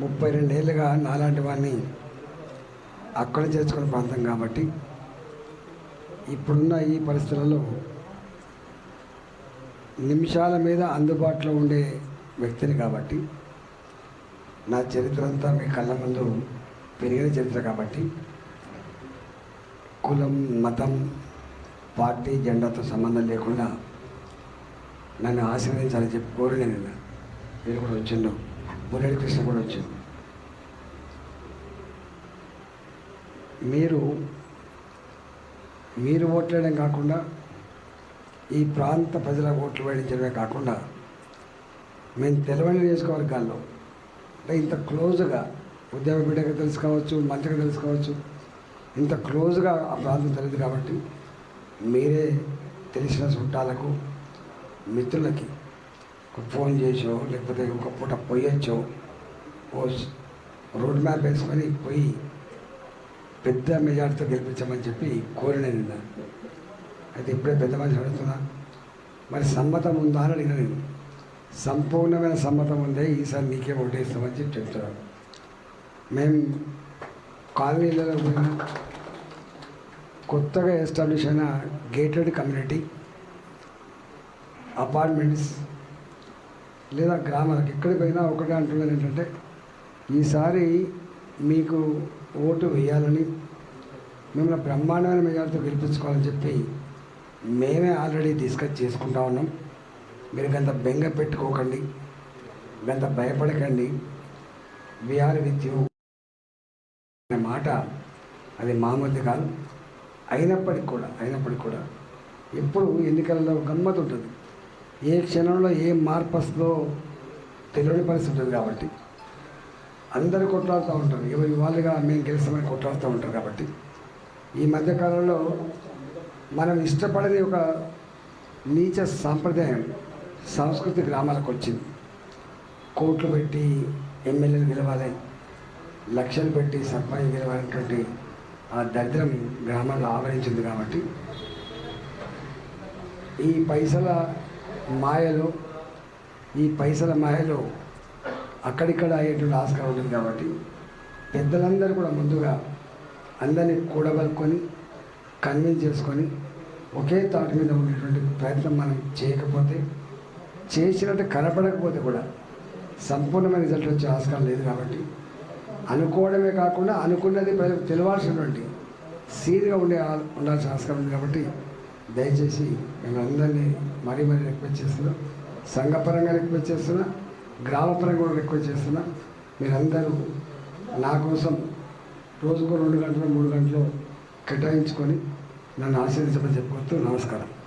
ముప్పై రెండేళ్ళుగా నాలాంటి వాడిని అక్కడ చేసుకునే ప్రాంతం కాబట్టి ఇప్పుడున్న ఈ పరిస్థితులలో నిమిషాల మీద అందుబాటులో ఉండే వ్యక్తిని కాబట్టి నా చరిత్ర అంతా మీ కళ్ళ ముందు పెరిగిన చరిత్ర కాబట్టి కులం మతం పార్టీ జెండాతో సంబంధం లేకుండా నన్ను ఆశీర్వదించాలని చెప్పి కోరి నేను మీరు కూడా వచ్చిండు. బుల్లెడి కృష్ణ కూడా వచ్చింది. మీరు మీరు ఓట్లేయడం కాకుండా ఈ ప్రాంత ప్రజల ఓట్లు వేయించడమే కాకుండా మేము తెలవని నియోజకవర్గాల్లో అంటే ఇంత క్లోజ్గా ఉద్యోగ బిడ్డగా తెలుసుకోవచ్చు మంచిగా తెలుసుకోవచ్చు ఇంత క్లోజ్గా ఆ ప్రాంతం తెలియదు కాబట్టి మీరే తెలిసిన చుట్టాలకు మిత్రులకి ఫోన్ చేసో లేకపోతే ఒక పూట పోయొచ్చో ఓ రోడ్ మ్యాప్ వేసుకొని పోయి పెద్ద మెజార్టీతో గెలిపించమని చెప్పి కోరిన నిన్న. అయితే ఇప్పుడే పెద్ద మనిషి అడుగుతున్నా మరి సమ్మతం ఉందా? అని అడిగిన నేను. సంపూర్ణమైన సమ్మతం ఉందే ఈసారి నీకే ఓటేస్తామని చెప్పి చెప్తున్నాను మేము కాలనీలలో పోయినా కొత్తగా ఎస్టాబ్లిష్ అయిన గేటెడ్ కమ్యూనిటీ అపార్ట్మెంట్స్ లేదా గ్రామాలకు ఎక్కడికి పోయినా ఒకటే అంటున్నది ఏంటంటే ఈసారి మీకు ఓటు వేయాలని మిమ్మల్ని బ్రహ్మాండమైన మెజార్టీతో గెలిపించుకోవాలని చెప్పి మేమే ఆల్రెడీ డిస్కస్ చేసుకుంటా ఉన్నాం. మీరు గంత బెంగ పెట్టుకోకండి గంత భయపడకండి. విఆర్ విత్ యూ అనే మాట అది మామూలు కాదు. అయినప్పటికి కూడా అయినప్పటికి కూడా ఎప్పుడు ఎన్నికలలో గమ్మత్ ఉంటుంది. ఏ క్షణంలో ఏ మార్పు వస్తుందో తెలియని పరిస్థితి ఉంటుంది కాబట్టి. అందరూ కొట్లాడుతూ ఉంటారు. ఎవరి వాళ్ళుగా మేము గెలుస్తామని కొట్లాడుతూ ఉంటారు కాబట్టి. ఈ మధ్యకాలంలో మనం ఇష్టపడని ఒక నీచ సాంప్రదాయం సంస్కృతి గ్రామాలకు వచ్చింది. కోట్లు పెట్టి ఎమ్మెల్యేలు గెలవాలి లక్షలు పెట్టి సర్పంచ్ గెలవాలనేటువంటి ఆ దరిద్రం గ్రామాల్లో ఆవరించింది కాబట్టి. ఈ పైసల మాయలు ఈ పైసల మాయలు అక్కడిక్కడ అయ్యేటువంటి ఆస్కారం ఉంటుంది కాబట్టి పెద్దలందరూ కూడా ముందుగా అందరినీ కూడబలుకొని కన్విన్స్ చేసుకొని ఒకే తాటి మీద ఉండేటువంటి ప్రయత్నం మనం చేయకపోతే చేసినట్టు కనపడకపోతే కూడా సంపూర్ణమైన రిజల్ట్ వచ్చే ఆస్కారం లేదు కాబట్టి అనుకోవడమే కాకుండా అనుకున్నది తెలియాల్సినటువంటి తెలవాల్సినటువంటి సీరియస్గా ఉండే ఆ- ఉండాల్సిన ఆస్కారం ఉంది కాబట్టి దయచేసి మేము అందరినీ మరీ మరీ రిక్వెస్ట్ చేస్తున్నాం. సంఘపరంగా రిక్వెస్ట్ చేస్తున్నా. గ్రామపరంగా కూడా రిక్వెస్ట్ చేస్తున్నా. మీరందరూ నా కోసం రోజుకు రెండు గంటలు మూడు గంటలు కేటాయించుకొని నన్ను ఆశీర్వదించమని చెప్పుకోవచ్చు నమస్కారం.